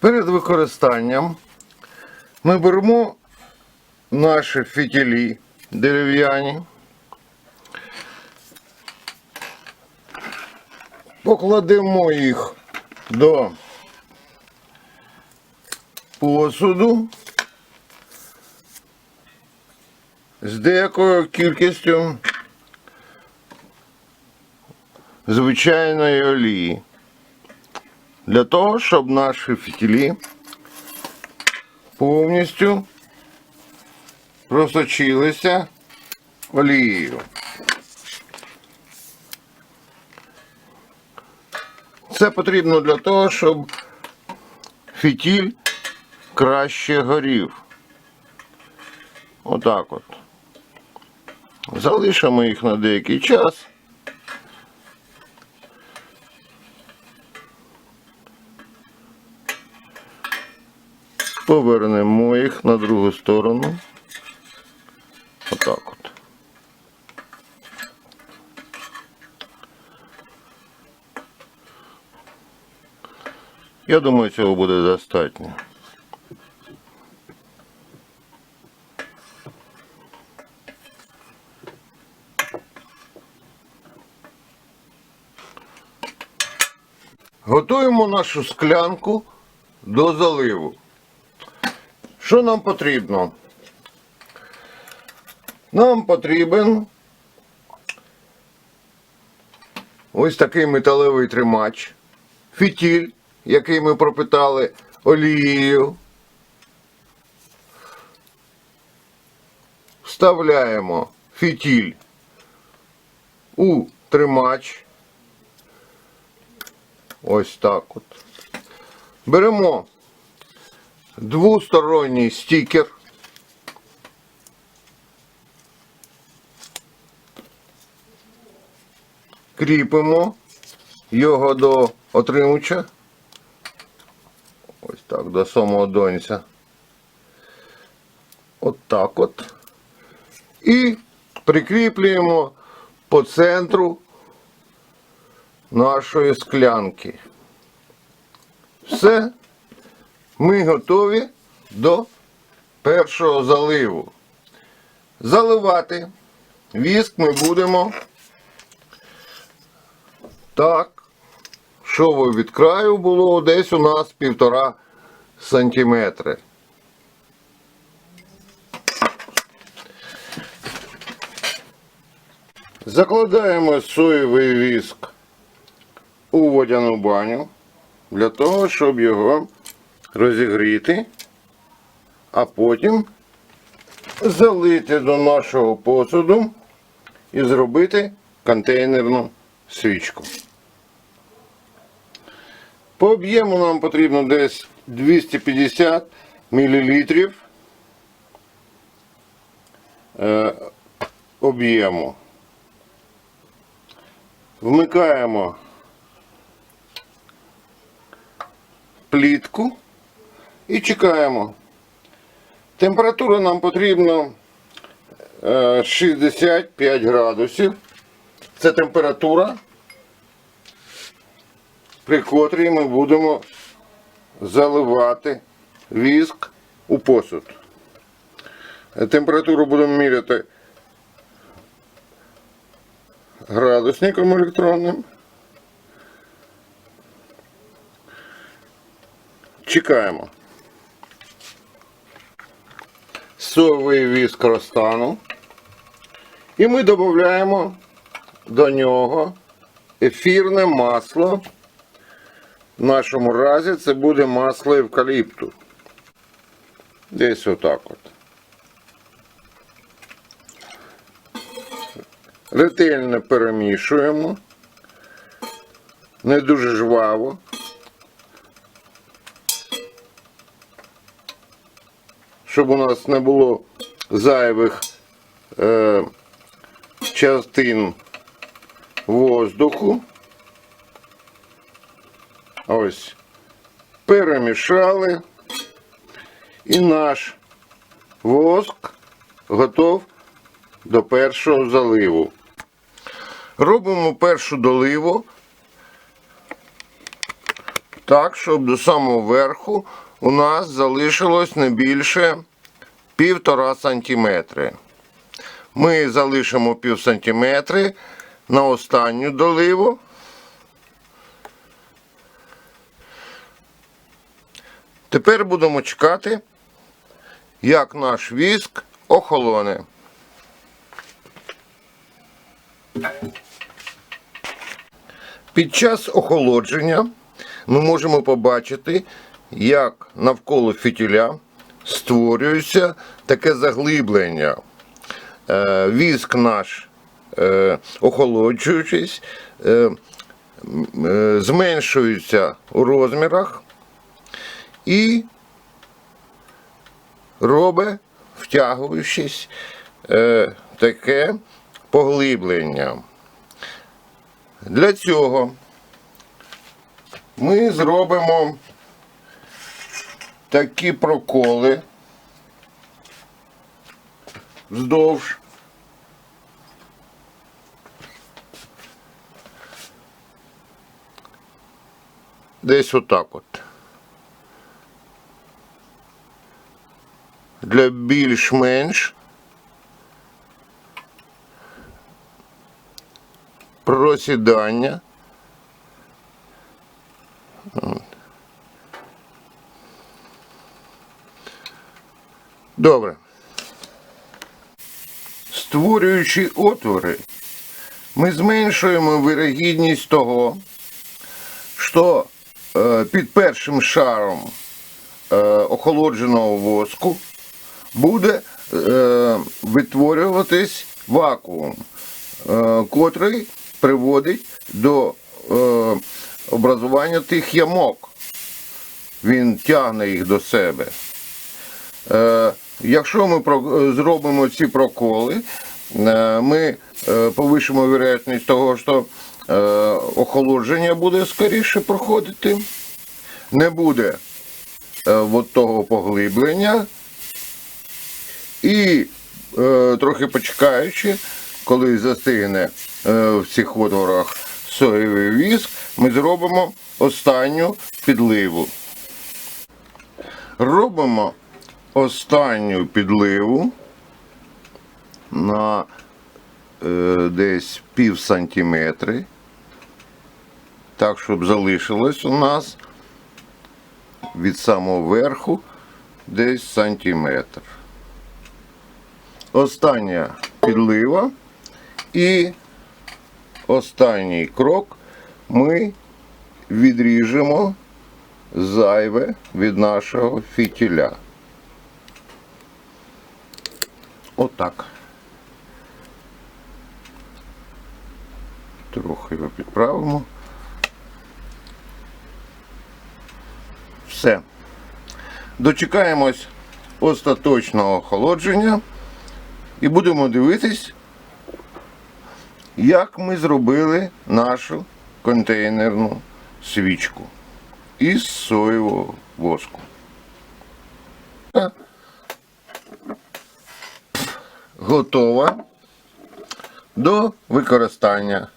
Перед використанням ми беремо наші фітілі дерев'яні, покладемо їх до посуду з деякою кількістю звичайної олії. Для того, щоб наші фітілі повністю просочилися олією. Це потрібно для того, щоб фітіль краще горів. Отак от. Залишимо їх на деякий час. Повернемо їх на другу сторону. Отак от. Я думаю, цього буде достатньо. Готуємо нашу склянку до заливу. Що нам потрібно? Нам потрібен ось такий металевий тримач, фітіль, який ми пропитали олією. Вставляємо фітіль у тримач. Ось так от. Беремо двусторонній стікер. Кріпимо його до отримувача. Ось так, до самого донця. От так от. І прикріплюємо по центру нашої склянки. Все. Ми готові до першого заливу. Заливати віск ми будемо так, щоб від краю було десь у нас півтора сантиметри. Закладаємо соєвий віск у водяну баню для того, щоб його розігріти, а потім залити до нашого посуду і зробити контейнерну свічку. По об'єму нам потрібно десь 250 мл е, об'єму. Вмикаємо плітку і чекаємо. Температура нам потрібна е, 65 градусів. Це температура, при котрій ми будемо заливати віск у посуд. Е, Температуру будемо міряти градусником електронним. Чекаємо. Соєвий віск розтану. І ми додаємо до нього ефірне масло. В нашому разі це буде масло евкаліпту. Десь отак от. Ретельно перемішуємо. Не дуже жваво. Щоб у нас не було зайвих е, частин воздуху. Ось. Перемішали. І наш воск готов до першого заливу. Робимо першу доливу Так, щоб до самого верху у нас залишилось не більше півтора сантиметри. Ми залишимо пів сантиметри на останню доливу. Тепер будемо чекати, як наш віск охолоне. Під час охолодження ми можемо побачити, як навколо фітіля створюється таке заглиблення. Е, Віск наш, е, охолоджуючись, е, зменшується у розмірах і робить, втягуючись, таке поглиблення. Для цього ми зробимо такі проколи вздовж. Десь отак от. Для більш-менш просідання. Добре. Створюючи отвори, ми зменшуємо вирогідність того, що е, під першим шаром е, охолодженого воску буде е, витворюватись вакуум, котрий приводить до образування тих ямок. Він тягне їх до себе. Якщо ми е, зробимо ці проколи, е, ми е, повишимо вероятність того, що охолодження буде скоріше проходити, не буде от того поглиблення. І трохи почекаючи, коли застигне в цих отворах соєвий віск, ми зробимо останню підливу. Робимо останню підливу на е, десь пів сантиметри. Так, щоб залишилось у нас від самого верху десь сантиметр. Остання підлива і останній крок ми відріжемо зайве від нашого фітіля. Отак. Трохи його підправимо. Все. Дочекаємось остаточного охолодження і будемо дивитись, як ми зробили нашу контейнерну свічку із соєвого воску. Готова до використання.